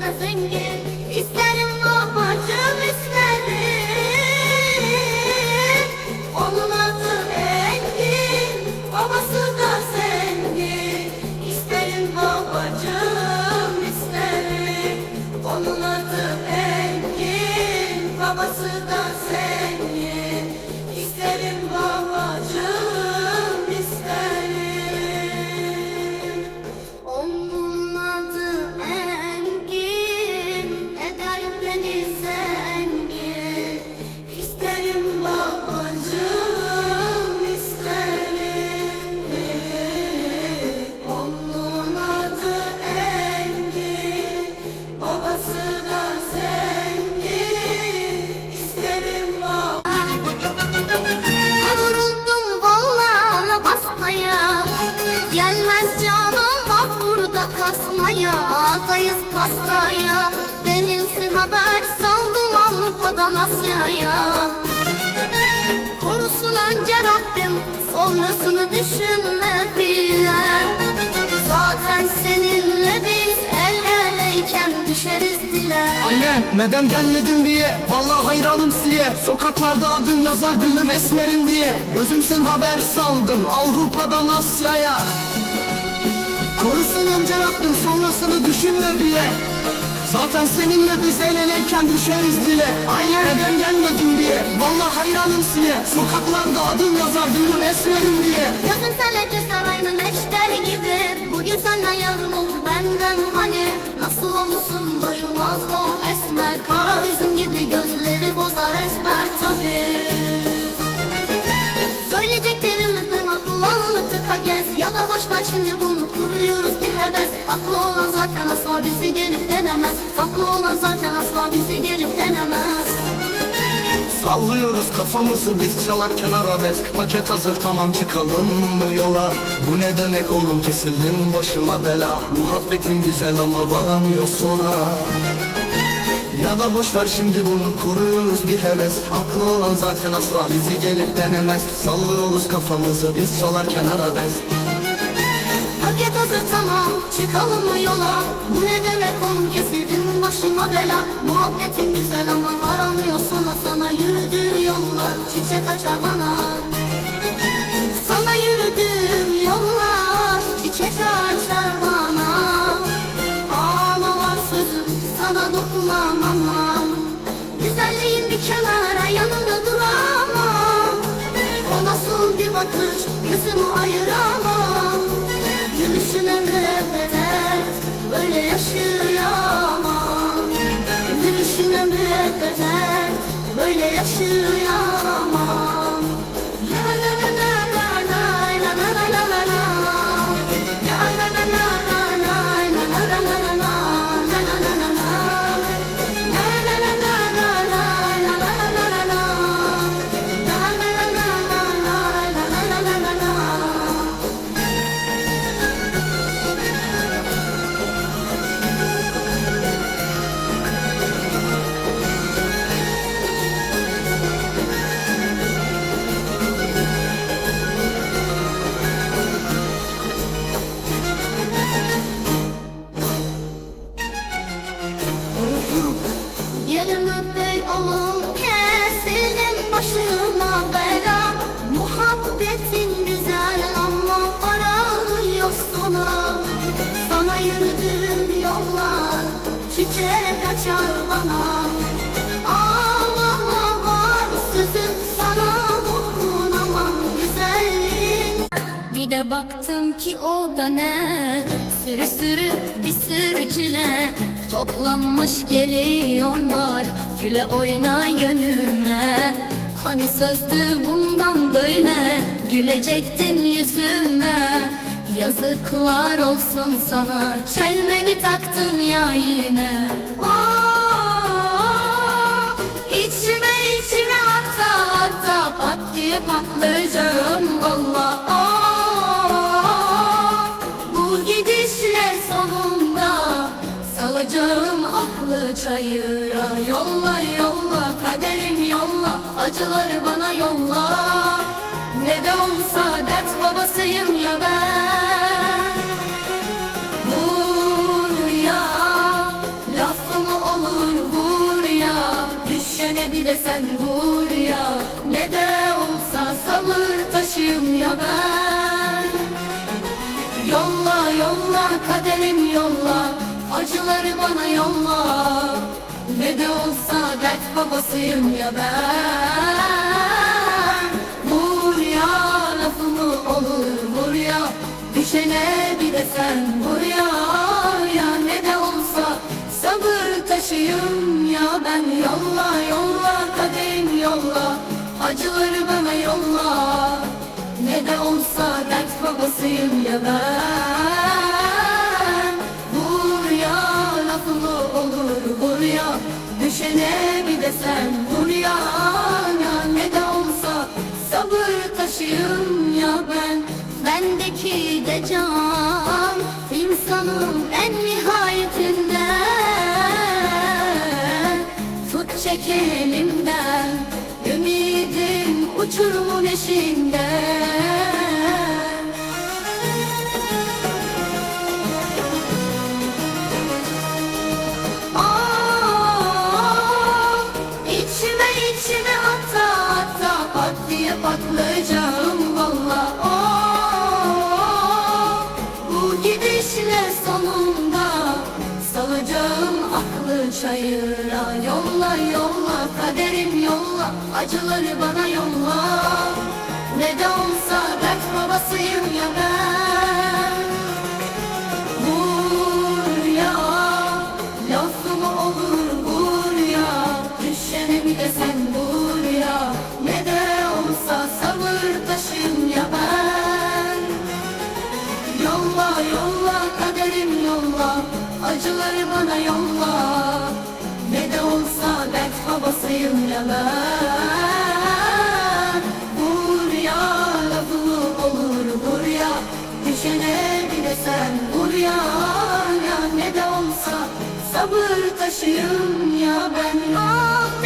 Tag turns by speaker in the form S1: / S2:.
S1: da zengin. İsterim lahmacun isterim. Onun adı Engin Babası da zengin. İsterim babacım isterim. Onun adı Engin Babası da Yoldayız pastaya. Verilsin haber saldım Avrupa'dan Asya'ya. Korusun önce Rabbim Sonrasını düşünme bile. Zaten seninle biz el eleyken düşeriz dile
S2: Anne neden gelmedin diye? Vallahi hayranım siye Sokaklarda adın yazar gülüm esmerin diye. Gözümsün haber saldım Avrupa'dan Asya'ya Korusun önce Rabbim sonrasını düşünme bile Zaten seninle biz el eleyken düşeriz dile. Anne neden gelmedin diye. Vallahi hayranım siye Sokaklarda adın yazar gülüm esmerin diye.
S1: Yazın senle sarayının eşler gibi. Bugün senden yarın olur benden hani. Nasıl olmuşsun doyulmaz o esmer Kara üzüm gibi gez. Ya da boş şimdi bunu kuruyoruz. Bir heves Aklı olan zaten asla bizi gelip denemez. Aklı olan zaten asla bizi gelip denemez.
S2: Sallıyoruz kafamızı biz çalarken arabesk Paket hazır tamam çıkalım mı yola. Bu ne demek oğlum kesildim başıma bela. Muhabbetin güzel ama varamıyor sona ya da boş ver şimdi bunu kuruyoruz bir heves. Aklı olan zaten asla bizi gelip denemez. Sallıyoruz kafamızı biz çalarken arabesk
S1: Paket hazır tamam çıkalım mı yola? Bu ne demek oğlum kesildin başıma bela. Muhabbetin güzel ama varamıyor sana yürüdüğüm yollar. Çiçek açar bana. Sana yürüdüğüm yollar. Çiçek açar Aşkımı ayıramam. Gülüşüne müebbeten Böyle yaşayamam. Gülüşüne müebbeten Böyle yaşayamam. De baktım ki o da ne? Sürü sürü bir sürü çile. Toplanmış geliyorlar Güle oyna gönlüme. Hani sözdü bundan böyle. Gülecektin yüzüme. Yazıklar olsun sana. Çelmeni taktın ya yine. Aa, İçime içime hatta hatta pat diye patlayacağım valla çayıra Yolla kaderim yolla acıları bana yolla. Ne de olsa dert babasıyım ya ben. Vur ya Lafımı olur vur ya Düşene bile sen vur ya. Ne de olsa sabır taşıyım ya ben. Yolla yolla kaderim yolla Acıları bana yolla Ne de olsa dert babasıyım ya ben. Vur ya lafımı olur vur ya. Düşene bir de sen vur ya. Ya ne de olsa sabır taşıyım ya ben. Yolla yolla kaderim yolla. Acıları bana yolla. Ne de olsa dert babasıyım ya ben bendeki de can İnsanın en nihayetinde Tut çek elimden Ümidim uçurumun eşiğinde Aa, aklı çayıra Yolla yolla kaderim yolla acıları bana yolla. Ne de olsa dert babasıyım ya ben. Vur ya, lafımı olur vur ya Düşene bir de sen vur ya. Ne de olsa sabır taşıyım ya ben. Yolla yolla kaderim yolla Acıları bana yolla dert babasıyım ya ben Vur ya lafımı olur vur ya. Düşene bir de sen vur ya. Ya Ne de olsa sabır taşıyım ya ben. Ah